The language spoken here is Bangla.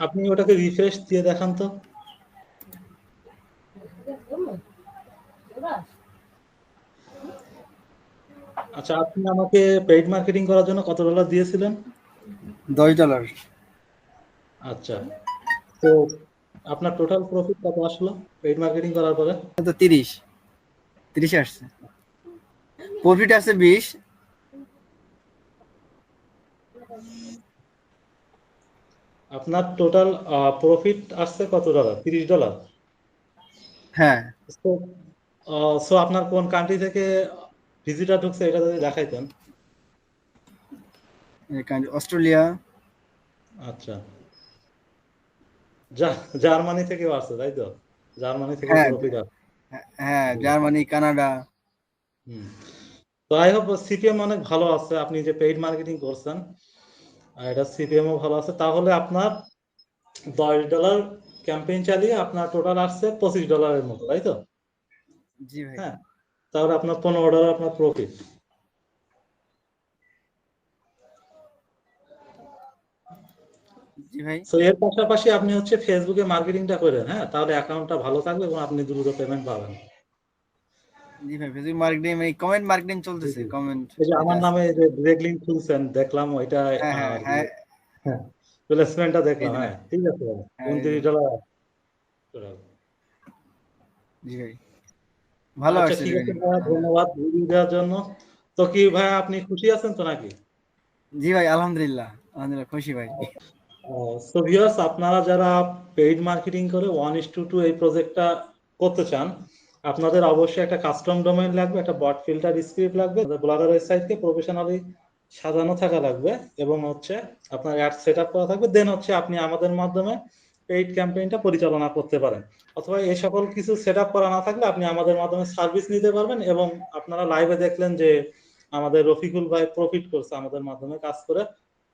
আপনি ওটাকে রিফ্রেশ দিয়ে দেখান তো। আচ্ছা আপনি আমাকে পেইড মার্কেটিং করার জন্য কত ডলার দিয়েছিলেন? দশ ডলার আচ্ছা তো আপনার টোটাল প্রফিট কত আসলো পেইড মার্কেটিং করার পরে? তো তিরিশ। তিরিশে আসছে। প্রফিট আছে বিশ। আপনার টোটাল প্রফিট আসছে কত ডলার তিরিশ ডলার হ্যাঁ। সো আপনার কোন কান্ট্রি থেকে ভিজিটার ঢুকছে এটা যদি দেখাইতেন। অস্ট্রেলিয়া। আচ্ছা। জার্মানি থেকেও আসছে তাই তো? জার্মানি থেকে হ্যাঁ। প্রফিট আসছে। হ্যাঁ জার্মানি কানাডা। তো আই হোপ সিপিএম অনেক ভালো আছে আপনি যে পেইড মার্কেটিং করছেন আর এটা সিপিএম ও ভালো আছে। তাহলে আপনার দশ ডলার ক্যাম্পেইন চালিয়ে আপনার টোটাল আসছে পঁচিশ ডলারের মতো তাই তো? জি ভাই। হ্যাঁ তাহলে আপনার পনেরো ডলার আপনার প্রফিট জি ভাই। তো এর পাশাপাশি আপনি হচ্ছে ফেসবুকে মার্কেটিংটা করেন হ্যাঁ? তাহলে অ্যাকাউন্টটা ভালো থাকবে এবং আপনি দ্রুত পেমেন্ট পাবেন। জি ভাই ফেসবুক মার্কেটিং মানে কমেন্ট মার্কেটিং চলতেছে কমেন্ট এই যে আমার নামে যে ডিরেক্ট লিংক খুলছেন দেখলাম ওইটা প্লেসমেন্টটা দেখলাম হ্যাঁ ঠিক আছে উনত্রিশ এই যে। ডলার। জি ভাই ভালো ঠিক আছে ধন্যবাদ ভিডিও দেওয়ার জন্য। তো কি ভাই আপনি খুশি আছেন তো নাকি? জি ভাই আলহামদুলিল্লাহ আলহামদুলিল্লাহ খুশি ভাই। সো ভিউয়ার্স আপনারা যারা পেইড মার্কেটিং করে ওয়ান ইস টু টু এই প্রজেক্টটা করতে চান আপনাদের অবশ্যই একটা কাস্টম ডোমেইন লাগবে, একটা বট ফিল্টার স্ক্রিপ্ট লাগবে। ব্লগার ওয়েবসাইটকে প্রফেশনালি সাজানো থাকা লাগবে এবং হচ্ছে আপনার অ্যাড সেট আপ করা থাকবে। দেন হচ্ছে আপনি আমাদের মাধ্যমে পেইড ক্যাম্পেইনটা পরিচালনা করতে পারেন। অথবা এই সকল কিছু সেট আপ করা না থাকলে আপনি আমাদের মাধ্যমে সার্ভিস নিতে পারবেন এবং আপনারা লাইভে দেখলেন যে আমাদের রফিকুল ভাই প্রফিট করছে আমাদের মাধ্যমে কাজ করে।